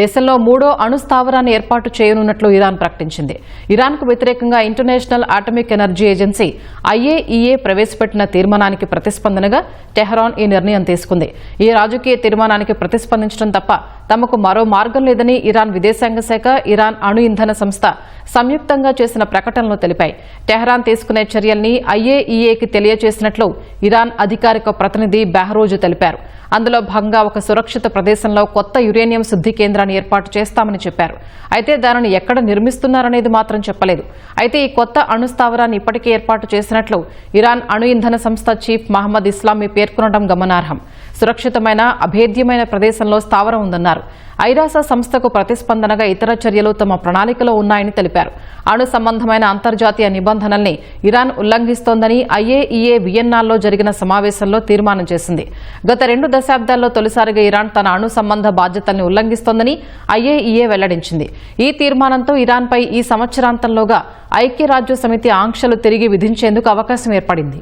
దేశంలో మూడో అణు స్థావరాన్ని ఏర్పాటు చేయనున్నట్లు ఇరాన్ ప్రకటించింది. ఇరాన్కు వ్యతిరేకంగా International Atomic Energy Agency IAEA ప్రవేశపెట్టిన తీర్మానానికి ప్రతిస్పందనగా టెహరాన్ ఈ నిర్ణయం తీసుకుంది. ఈ రాజకీయ తీర్మానానికి ప్రతిస్పందించడం తప్ప తమకు మరో మార్గం లేదని ఇరాన్ విదేశాంగ శాఖ ఇరాన్ అణు ఇంధన సంస్థ సంయుక్తంగా చేసిన ప్రకటనలో తెలిపాయి. టెహరాన్ తీసుకునే చర్యల్ని ఐఏఈఏకి తెలియజేసినట్లు ఇరాన్ అధికారిక ప్రతినిధి బెహ్రోజు తెలిపారు. అందులో భాగంగా ఒక సురక్షిత ప్రదేశంలో కొత్త యురేనియం శుద్ధి కేంద్రాన్ని ఏర్పాటు చేస్తామని చెప్పారు. అయితే దానిని ఎక్కడ నిర్మిస్తున్నారనేది మాత్రం చెప్పలేదు. అయితే ఈ కొత్త అణు స్థావరాన్ని ఇప్పటికే ఏర్పాటు చేసినట్లు ఇరాన్ అణు ఇంధన సంస్థ చీఫ్ మహమ్మద్ ఇస్లామీ పేర్కొనడం గమనార్హం. సురక్షితమైన అభేద్యమైన ప్రదేశంలో స్థావరం ఉందన్నారు. ఐరాస సంస్థకు ప్రతిస్పందనగా ఇతర చర్యలు తమ ప్రణాళికలో ఉన్నాయని తెలిపారు. అణు సంబంధమైన అంతర్జాతీయ నిబంధనల్ని ఇరాన్ ఉల్లంఘిస్తోందని ఐఏఈఏ వియన్నాల్లో జరిగిన సమావేశంలో తీర్మానం చేసింది. గత రెండు దశాబ్దాల్లో తొలిసారిగా ఇరాన్ తన అణు సంబంధ బాధ్యతల్ని ఉల్లంఘిస్తోందని ఐఏఈఏ వెల్లడించింది. ఈ తీర్మానంతో ఇరాన్పై ఈ సంవత్సరాంతంలోగా ఐక్యరాజ్య సమితి ఆంక్షలు తిరిగి విధించేందుకు అవకాశం ఏర్పడింది.